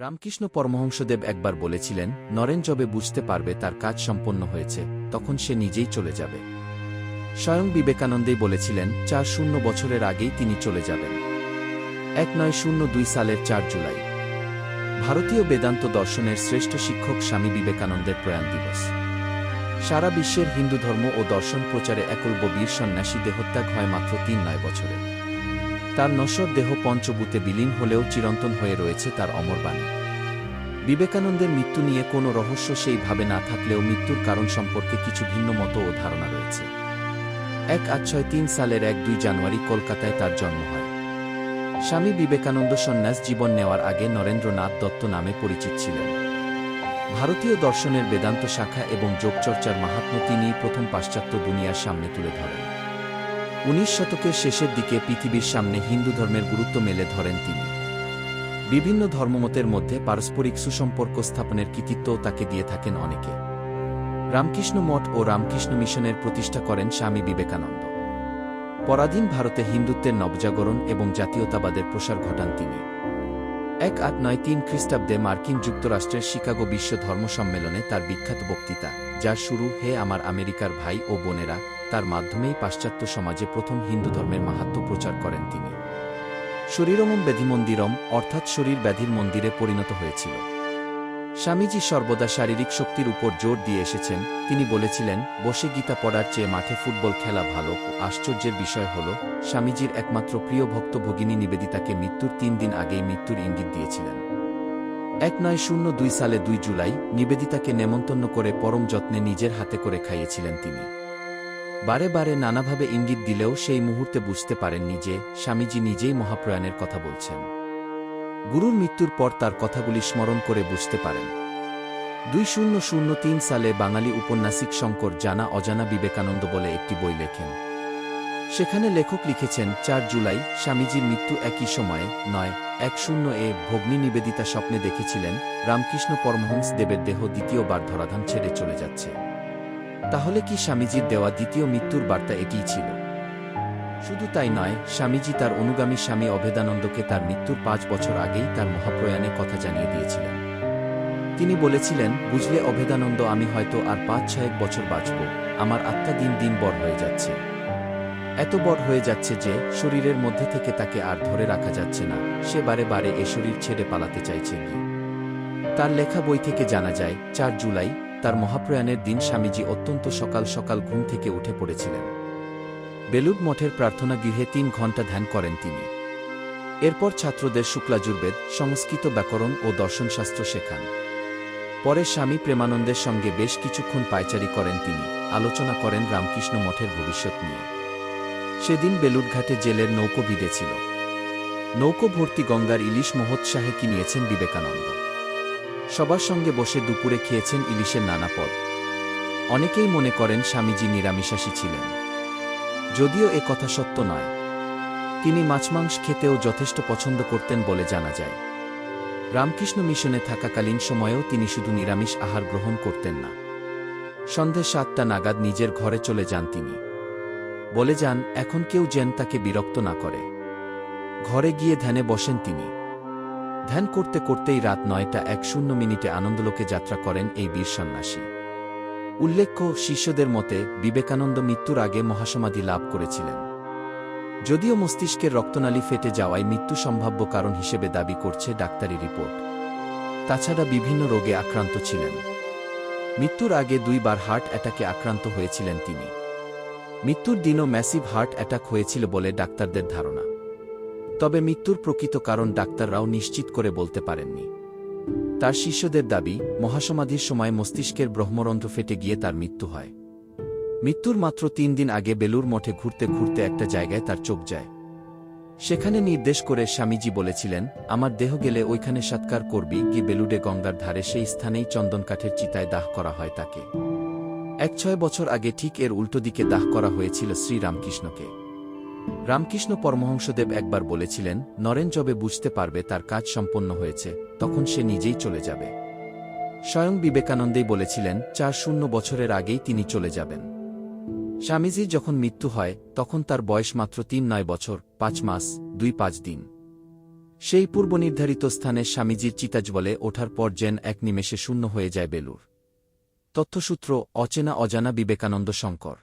রামকৃষ্ণ পরমহংসদেব একবার বলেছিলেন, নরেন যবে বুঝতে পারবে তার কাজ সম্পন্ন হয়েছে, তখন সে নিজেই চলে যাবে। স্বয়ং বিবেকানন্দেই বলেছিলেন, চার শূন্য বছরের আগেই তিনি চলে যাবেন। এক নয় শূন্য দুই সালের চার জুলাই। ভারতীয় বেদান্ত দর্শনের শ্রেষ্ঠ শিক্ষক স্বামী বিবেকানন্দের প্রয়াণ দিবস। সারা বিশ্বের হিন্দু ধর্ম ও দর্শন প্রচারে একলব্য বীর সন্ন্যাসী দেহত্যাগ হয় মাত্র তিন নয় বছরে তার নশ্বর দেহ পঞ্চভূতে বিলীন হলেও চিরন্তন হয়ে রয়েছে তার অমর বাণী। বিবেকানন্দের মৃত্যু নিয়ে কোনো রহস্য সেইভাবে না থাকলেও মৃত্যুর কারণ সম্পর্কে কিছু ভিন্ন মত ও ধারণা রয়েছে। এক আট ছয় তিন সালের এক দুই জানুয়ারি কলকাতায় তার জন্ম হয়। স্বামী বিবেকানন্দ সন্ন্যাস জীবন নেওয়ার আগে নরেন্দ্রনাথ দত্ত নামে পরিচিত ছিলেন। ভারতীয় দর্শনের বেদান্ত শাখা এবং যোগচর্চার মাহাত্ম্য তিনিই প্রথম পাশ্চাত্য দুনিয়ার সামনে তুলে ধরেন। উনিশ শতকের শেষের দিকে পৃথিবীর সামনে হিন্দু ধর্মের গুরুত্ব মেলে ধরেন তিনি। বিভিন্ন ধর্মমতের মধ্যে পারস্পরিক সুসম্পর্ক স্থাপনের কৃতিত্বও তাকে দিয়ে থাকেন অনেকে। রামকৃষ্ণ মঠ ও রামকৃষ্ণ মিশনের প্রতিষ্ঠা করেন স্বামী বিবেকানন্দ। পরাধীন ভারতে হিন্দুত্বের নবজাগরণ এবং জাতীয়তাবাদের প্রসার ঘটান তিনি। এক আট নয় তিন খ্রিস্টাব্দে মার্কিন যুক্তরাষ্ট্রের শিকাগো বিশ্ব ধর্ম সম্মেলনে তার বিখ্যাত বক্তৃতা যার শুরু হে আমার আমেরিকার ভাই ও বোনেরা তার মাধ্যমেই পাশ্চাত্য সমাজে প্রথম হিন্দু ধর্মের মাহাত্ম্য প্রচার করেন তিনি। শরীরমম ব্যাধি মন্দিরম অর্থাৎ শরীর ব্যাধির মন্দিরে পরিণত হয়েছিল। স্বামীজি সর্বদা শারীরিক শক্তির উপর জোর দিয়ে এসেছেন। তিনি বলেছিলেন, বসে গীতা পড়ার চেয়ে মাঠে ফুটবল খেলা ভালো। আশ্চর্যের বিষয় হল, স্বামীজির একমাত্র প্রিয় ভক্ত ভগিনী নিবেদিতাকে মৃত্যুর তিন দিন আগেই মৃত্যুর ইঙ্গিত দিয়েছিলেন। এক নয় শূন্য দুই সালে দুই জুলাই নিবেদিতাকে নেমন্তন্ন করে পরম যত্নে নিজের হাতে করে খাইয়েছিলেন তিনি। বারে বারে নানাভাবে ইঙ্গিত দিলেও সেই মুহূর্তে বুঝতে পারেননি যে স্বামীজি নিজেই মহাপ্রয়াণের কথা বলছেন। গুরুর মৃত্যুর পর তার কথাগুলি স্মরণ করে বুঝতে পারেন। দুই শূন্য শূন্য তিন সালে বাঙালি উপন্যাসিক শঙ্কর জানা অজানা বিবেকানন্দ বলে একটি বই লেখেন। সেখানে লেখক লিখেছেন, চার জুলাই, স্বামীজির মৃত্যু একই সময়ে, নয়, এক শূন্য এ ভগ্নী নিবেদিতা স্বপ্নে দেখেছিলেন, রামকৃষ্ণ পরমহংস দেবের দেহ দ্বিতীয়বার ধরাধাম ছেড়ে চলে যাচ্ছে। তাহলে কি স্বামীজির দেওয়া দ্বিতীয় মৃত্যুর বার্তা এটিই ছিল? শুধু তাই নয়, স্বামীজি তার অনুগামী স্বামী অভেদানন্দকে তার মৃত্যুর পাঁচ বছর আগেই তার মহাপ্রয়াণে কথা জানিয়ে দিয়েছিলেন। তিনি বলেছিলেন, বুঝলে অভেদানন্দ, আমি হয়তো আর পাঁচ, ছয়েক বছর বাঁচব। আমার আত্মা দিন দিন বড় হয়ে যাচ্ছে। এত বড় হয়ে যাচ্ছে যে, শরীরের মধ্যে থেকে তাকে আর ধরে রাখা যাচ্ছে না। সে বারে বারে এ শরীর ছেড়ে পালাতে চাইছে কি তার লেখা বই থেকে জানা যায়, চার জুলাই তার মহাপ্রয়াণের দিন স্বামীজি অত্যন্ত সকাল সকাল ঘুম থেকে উঠে পড়েছিলেন। বেলুড মঠের প্রার্থনা গৃহে তিন ঘণ্টা ধ্যান করেন তিনি। এরপর ছাত্রদের শুক্লাজুর্বেদ সংস্কৃত ব্যাকরণ ও দর্শনশাস্ত্র শেখান। পরে স্বামী প্রেমানন্দের সঙ্গে বেশ কিছুক্ষণ পায়চারি করেন তিনি, আলোচনা করেন রামকৃষ্ণ মঠের ভবিষ্যৎ নিয়ে। সেদিন বেলুডঘাটে জেলের নৌকো বিঁধেছিল নৌকো ভর্তি গঙ্গার ইলিশ মহোৎসাহে কিনিয়েছেন বিবেকানন্দ। সবার সঙ্গে বসে দুপুরে খেয়েছেন ইলিশের নানা পদ। অনেকেই মনে করেন স্বামীজি নিরামিষাসী ছিলেন। যদিও এ কথা সত্য নয়। তিনি মাছমাংস খেতেও যথেষ্ট পছন্দ করতেন বলে জানা যায়। রামকৃষ্ণ মিশনে থাকাকালীন সময়েও তিনি শুধু নিরামিষ আহার গ্রহণ করতেন না। সন্ধে সাতটা নাগাদ নিজের ঘরে চলে যান তিনি। বলে যান, এখন কেউ যেন তাকে বিরক্ত না করে। ঘরে গিয়ে ধ্যানে বসেন তিনি। ধ্যান করতে করতেই রাত নয়টা এক শূন্য মিনিটে আনন্দলোকে যাত্রা করেন এই বীর সন্ন্যাসী। উল্লেখ্য, শিষ্যদের মতে বিবেকানন্দ মৃত্যুর আগে মহাসমাধি লাভ করেছিলেন। যদিও মস্তিষ্কের রক্তনালী ফেটে যাওয়ায় মৃত্যু সম্ভাব্য কারণ হিসেবে দাবি করছে ডাক্তারি রিপোর্ট। তাছাড়া বিভিন্ন রোগে আক্রান্ত ছিলেন। মৃত্যুর আগে দুইবার হার্ট অ্যাটাকে আক্রান্ত হয়েছিলেন তিনি। মৃত্যুর দিনও ম্যাসিভ হার্ট অ্যাটাক হয়েছিল বলে ডাক্তারদের ধারণা। তবে মৃত্যুর প্রকৃত কারণ ডাক্তাররাও নিশ্চিত করে বলতে পারেননি। তার শিষ্যদের দাবি, মহাসমাধির সময় মস্তিষ্কের ব্রহ্মরন্ধ্র ফেটে গিয়ে তার মৃত্যু হয়। মৃত্যুর মাত্র তিন দিন আগে বেলুর মঠে ঘুরতে ঘুরতে একটা জায়গায় তার চোখ যায়। সেখানে নির্দেশ করে স্বামীজি বলেছিলেন, আমার দেহ গেলে ওইখানে সৎকার করবি কি বেলুডে গঙ্গার ধারে সেই স্থানেই চন্দনকাঠের চিতায় দাহ করা হয় তাকে। এক ছয় বছর আগে ঠিক এর উল্টো দিকে দাহ করা হয়েছিল শ্রীরামকৃষ্ণকে। রামকৃষ্ণ পরমহংসদেব একবার বলেছিলেন, নরেন যবে বুঝতে পারবে তার কাজ সম্পন্ন হয়েছে, তখন সে নিজেই চলে যাবে। স্বয়ং বিবেকানন্দেই বলেছিলেন, চার শূন্য বছরের আগেই তিনি চলে যাবেন। স্বামীজির যখন মৃত্যু হয়, তখন তার বয়স মাত্র তিন নয় বছর, পাঁচ মাস, দুই পাঁচ দিন। সেই পূর্বনির্ধারিত স্থানে স্বামীজির চিতাজবলে ওঠার পর যেন এক নিমেষে শূন্য হয়ে যায় বেলুর তথ্যসূত্র, অচেনা অজানা বিবেকানন্দ শঙ্কর।